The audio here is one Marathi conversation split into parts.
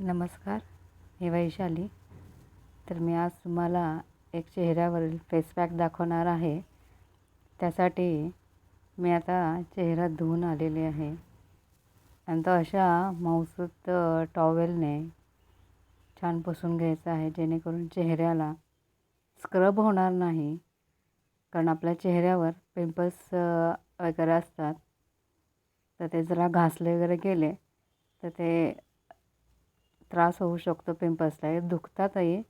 नमस्कार. मी वैशाली. तर मी आज तुम्हाला एक चेहऱ्यावरील फेस पॅक दाखवणार आहे. त्यासाठी मी आता चेहरा धुवून आलेले आहे. आणि तो अशा मऊसूत टॉवेलने छान पुसून घ्यायचा आहे जेणेकरून चेहऱ्याला स्क्रब होणार नाही. कारण आपल्या चेहऱ्यावर पिंपल्स वगैरे असतात. तर ते जरा घासले वगैरे गेले तर ते त्रास होऊ शकतो पिंपल्सला. हे दुखतातही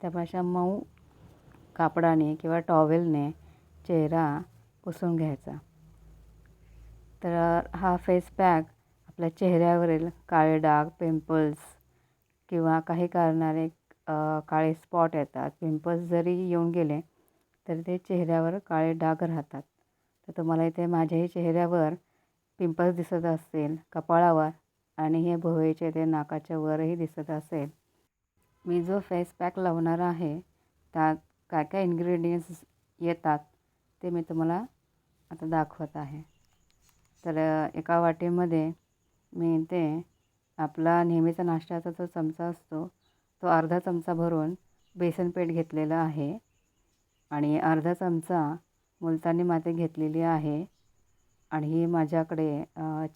त्या मऊ कापडाने किंवा टॉवेलने चेहरा पुसून घ्यायचा. तर हा फेस पॅक आपल्या चेहऱ्यावरील काळे डाग पिंपल्स किंवा काही कारणाने काळे स्पॉट येतात. पिंपल्स जरी येऊन गेले तरी ते चेहऱ्यावर काळे डाग राहतात. तर तुम्हाला इथे माझ्याही चेहऱ्यावर पिंपल्स दिसत असतील कपाळावर आणि हे भोवेचे ते नाकाच्या वरही दिसत असेल. मी जो फेस पॅक लावणार आहे त्यात काय काय इन्ग्रेडियंट्स येतात ते मी तुम्हाला आता दाखवत आहे. तर एका वाटीमध्ये मी ते आपला नेहमीचा नाश्त्याचा जो चमचा असतो तो अर्धा चमचा भरून बेसन पीठ घेतलेलं आहे आणि अर्धा चमचा मुलतानी माती घेतलेली आहे. आणि ही माझ्याकडे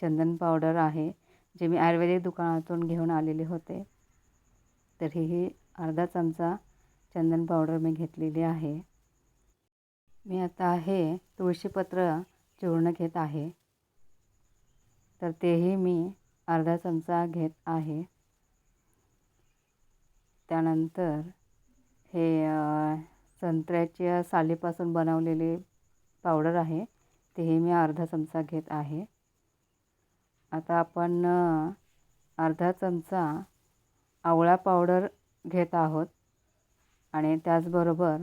चंदन पावडर आहे जे मी आयुर्वेदिक दुकानातून घेऊन आलेले होते. तर ही अर्धा चमचा चंदन पावडर मी घेतलेली आहे. मी आता हे तुळशीपत्र चूर्ण घेत आहे. तर तेही मी अर्धा चमचा घेत आहे. त्यानंतर हे संत्र्याच्या सालीपासून बनवलेले पावडर आहे. तेही मी अर्धा चमचा घेत आहे. आता आपण अर्धा चमचा आवळा पावडर घेत आहोत. आणि त्याचबरोबर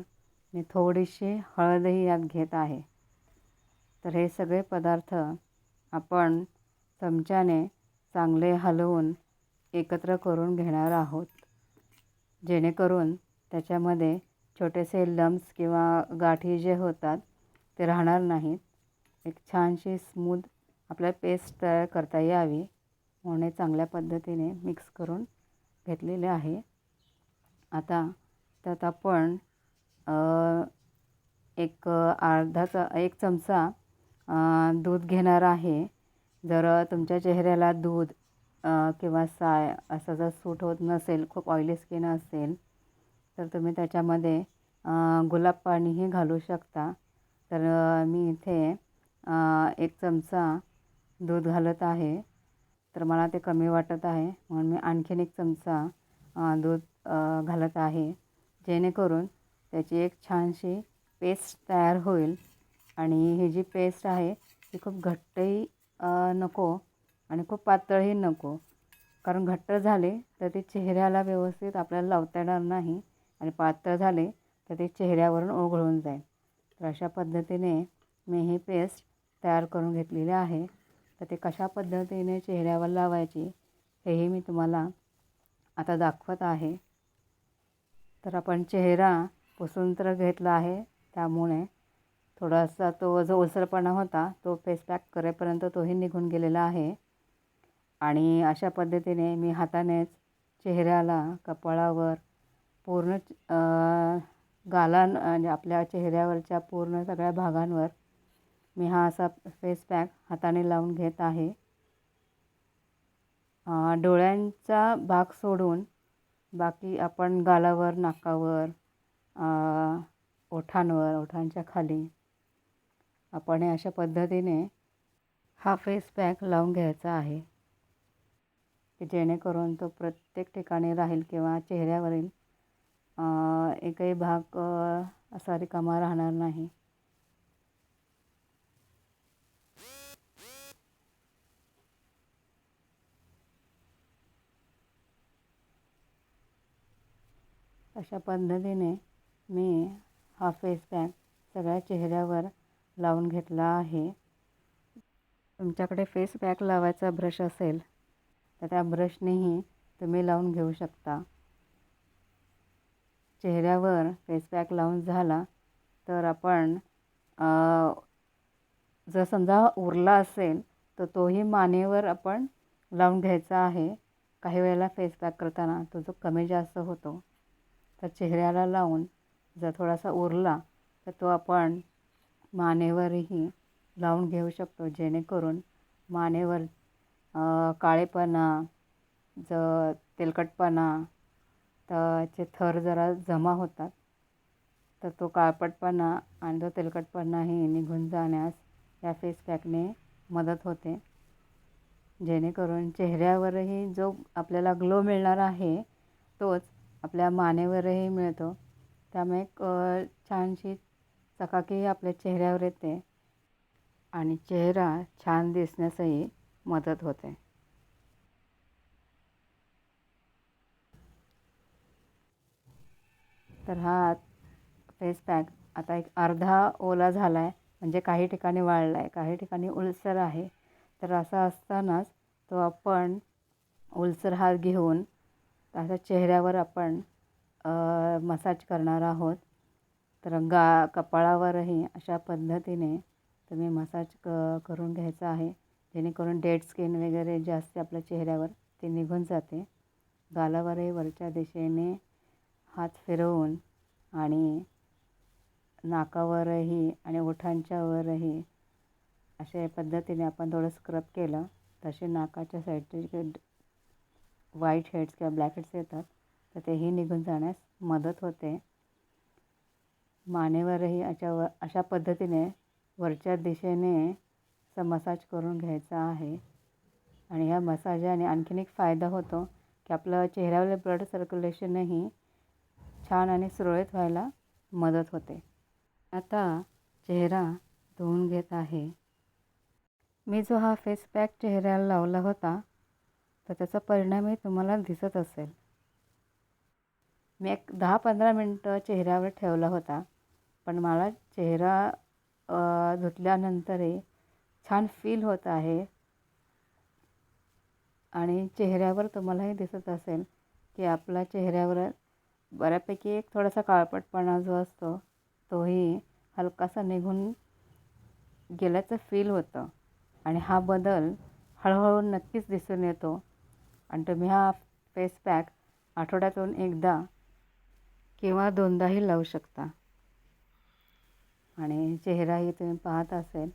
मी थोडीशी हळदही यात घेत आहे. तर हे सगळे पदार्थ आपण चमच्याने चांगले हलवून एकत्र करून घेणार आहोत. जेणेकरून त्याच्यामध्ये छोटेसे लम्स किंवा गाठी जे होतात ते राहणार नाहीत. एक छानशी स्मूद आपल्याला पेस्ट तयार करता यावी. म्हणून चांगल्या पद्धतीने मिक्स करून घेतलेले आहे. आता त्यात आपण एक अर्धाचा एक चमचा दूध घेणार आहे. जर तुमच्या चेहऱ्याला दूध किंवा साय असं जर सूट होत नसेल खूप ऑइली स्किन असेल तर तुम्ही त्याच्यामध्ये गुलाब पाणीही घालू शकता. तर मी इथे एक चमचा दूध घालत आहे. तर मला ते कमी वाटत आहे. म्हणून मी आणखीन एक चमचा दूध घालत आहे. जेणेकरून त्याची एक छानशी पेस्ट तयार होईल. आणि ही जी पेस्ट आहे ती खूप घट्टही नको आणि खूप पातळही नको. कारण घट्ट झाले तर ते चेहऱ्याला व्यवस्थित आपल्याला लावता येणार नाही. आणि पातळ झाले तर ते चेहऱ्यावरून ओघळून जाईल. तर अशा पद्धतीने मी ही पेस्ट तयार करून घेतलेली आहे. तर ते कशा पद्धतीने चेहऱ्यावर लावायची हेही मी तुम्हाला आता दाखवत आहे. तर आपण चेहरा पुसून तर घेतला आहे. त्यामुळे थोडासा तो जो ओलसरपणा होता तो फेस पॅक करेपर्यंत तोही निघून गेलेला आहे. आणि अशा पद्धतीने मी हातानेच चेहऱ्याला कपाळावर पूर्ण गाला म्हणजे आपल्या चेहऱ्यावरच्या पूर्ण सगळ्या भागांवर मी हा असा फेस पॅक हाताने लावून घेत आहे. डोळ्यांचा भाग सोडून बाकी आपण गालावर नाकावर ओठांवर ओठांच्या खाली आपण हे अशा पद्धतीने हा फेस पॅक लावून घ्यायचा आहे की जेणेकरून तो प्रत्येक ठिकाणी राहील किंवा चेहऱ्यावरील एकही भाग असा रिकामा राहणार नाही. अशा पद्धतीने मी हा फेस पॅक सगळ्या चेहऱ्यावर लावून घेतला आहे. तुमच्याकडे फेस पॅक लावायचा ब्रश असेल तर त्या ब्रशनेही तुम्ही लावून घेऊ शकता. चेहऱ्यावर फेस पॅक लावून झाला तर आपण जर समजा उरला असेल तर तोही मानेवर आपण लावून घ्यायचा आहे. काही वेळेला फेस पॅक करताना तो जो कमी जास्त होतो तर चेहऱ्याला लावून जर थोडासा उरला तर तो आपण मानेवरही लावून घेऊ शकतो जेणेकरून मानेवर काळेपणा ज तेलकटपणा त्याचे थर जरा जमा होतात तर तो काळपटपणा आणि तो तेलकटपणाही निघून जाण्यास या फेस पॅकने मदत होते. जेणेकरून चेहऱ्यावरही जो आपल्याला ग्लो मिळणार आहे तोच आपल्या मानेवरही मिळतो. त्यामुळे एक छानशी चकाकीही आपल्या चेहऱ्यावर येते आणि चेहरा छान दिसण्यासही मदत होते. तर हा फेस पॅक आता एक अर्धा ओला झाला आहे म्हणजे काही ठिकाणी वाळला आहे काही ठिकाणी उलसर आहे. तर असं असतानाच तो आपण उलसर हात घेऊन त्याच्या चेहऱ्यावर आपण मसाज करणार आहोत. तर गा कपाळावरही अशा पद्धतीने तुम्ही मसाज क करून घ्यायचा आहे. जेणेकरून डेड स्किन वगैरे जे असते आपल्या चेहऱ्यावर ते निघून जाते. गालावरही वरच्या दिशेने हात फिरवून आणि नाकावरही आणि ओठांच्या वरही अशा पद्धतीने आपण थोडं स्क्रब केलं. तसे नाकाच्या साईडचे जे व्हाईट हेड्स किंवा ब्लॅक हेड्स येतात तर तेही निघून जाण्यास मदत होते. मानेवरही अशा व अशा पद्धतीने वरच्या दिशेने असा मसाज करून घ्यायचा आहे. आणि ह्या मसाजाने आणखीन एक फायदा होतो की आपलं चेहऱ्यावरील ब्लड सर्क्युलेशनही छान आणि सुरळीत व्हायला मदत होते. आता चेहरा धुवून घेत आहे. मी जो हा फेस पॅक चेहऱ्याला लावला होता तर त्याचा परिणामही तुम्हाला दिसत असेल. मी एक दहा पंधरा मिनटं चेहऱ्यावर ठेवला होता पण मला चेहरा धुतल्यानंतरही छान फील होत आहे. आणि चेहऱ्यावर तुम्हालाही दिसत असेल की आपला चेहऱ्यावर बऱ्यापैकी एक थोडासा काळपटपणा जो असतो तोही हलकासा निघून गेल्याचं फील होतं. आणि हा बदल हळूहळू नक्कीच दिसून येतो. आणि तुम्ही हा फेस पॅक आठवड्यातून एकदा किंवा दोनदाही लावू शकता. आणि चेहराही तुम्ही पाहत असेल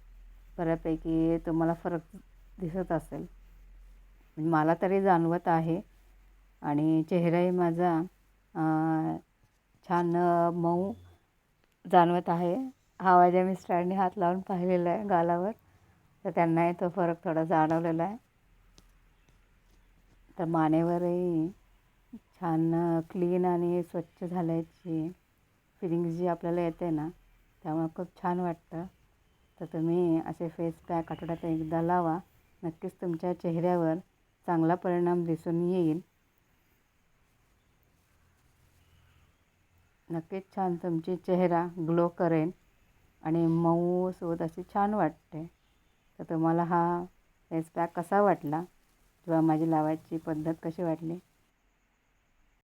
बऱ्यापैकी तुम्हाला फरक दिसत असेल. म्हणजे मला तरी जाणवत आहे. आणि चेहराही माझा छान मऊ जाणवत आहे. हा माझ्या मिस्टरांनी हात लावून पाहिलेला आहे गालावर. तर त्यांनाही तो फरक थोडा जाणवलेला आहे. तर मानेवरही छान क्लीन आणि स्वच्छ झाल्याची फिलिंग जी आपल्याला येते ना त्यामुळे खूप छान वाटतं. तर तुम्ही असे फेस पॅक आठवड्यात एकदा लावा. नक्कीच तुमच्या चेहऱ्यावर चांगला परिणाम दिसून येईल. नक्कीच छान तुमची चेहरा ग्लो करेन आणि मऊ सोद अशी छान वाटते. तर तुम्हाला हा फेस पॅक कसा वाटला? किंवा माझी लावायची पद्धत कशी वाटली?